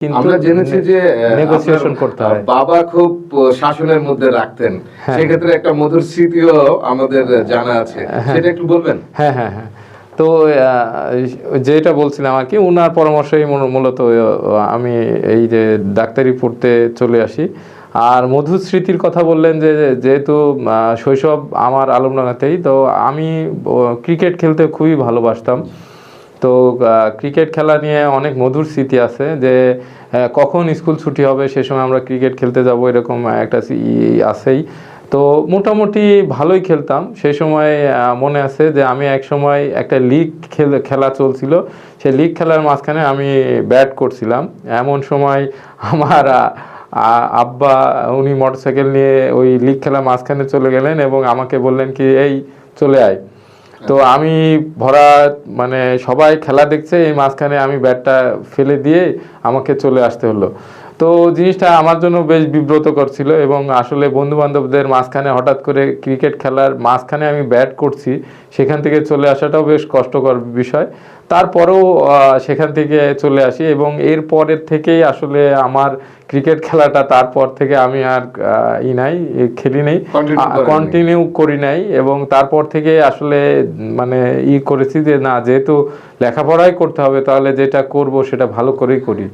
কিন্তু আমরা জেনেছি যে নেগোসিয়েশন করতে হয়। বাবা খুব শাসনের মধ্যে রাখতেন। হ্যাঁ। সেক্ষেত্রে একটা মধুর স্মৃতিও আমাদের জানা আছে। সেটা একটু বলবেন? হ্যাঁ হ্যাঁ হ্যাঁ। তো যেটা বলছিলাম আর কি ওনার পরামর্শেই মূল- মূলত আমি এই যে ডাক্তারি পড়তে চলে আসি। আর মধুর স্মৃতির কথা বললেন যে যেহেতু শৈশব আমার আলমডাঙ্গাতেই তো আমি ক্রিকেট খেলতে খুবই ভালোবাসতাম। তো ক্রিকেট খেলা নিয়ে অনেক মধুর স্মৃতি আছে যে কখন স্কুল ছুটি হবে সে সময় আমরা ক্রিকেট খেলতে যাব এরকম একটা আছেই। তো, মোটামুটি ভালোই খেলতাম। সে সময় মনে আছে যে, আমি এক সময় একটা লিগ খেল, খেলা চলছিল। সেই লিগ খেলার মাঝখানে আমি ব্যাট করছিলাম। এমন সময় আমার আব্বা, উনি মোটরসাইকেল নিয়ে ওই লিগ খেলা মাঝখানে চলে গেলেন এবং আমাকে বললেন কি, এই, চলে আয়। তো আমি ভরা মানে সবাই খেলা দেখছে এই মাঝখানে আমি ব্যাটটা ফেলে দিয়ে আমাকে চলে আসতে হলো। তো জিনিসটা আমার জন্য বেশ বিব্রতকর ছিল এবং আসলে বন্ধু বান্ধবদের মাঝখানে হঠাৎ করে ক্রিকেট খেলার মাঝখানে আমি ব্যাট করছি সেখান থেকে চলে আসাটাও বেশ কষ্টকর বিষয়। তারপরেও সেখান থেকে চলে আসি এবং এর পরের থেকেই আসলে আমার ক্রিকেট খেলাটা তারপর থেকে আমি আর ই নাই খেলি নেই কন্টিনিউ করি নাই এবং তারপর থেকে আসলে মানে ই করেছি যে না যেহেতু লেখাপড়াই করতে হবে তাহলে যেটা করব সেটা ভালো করেই করি।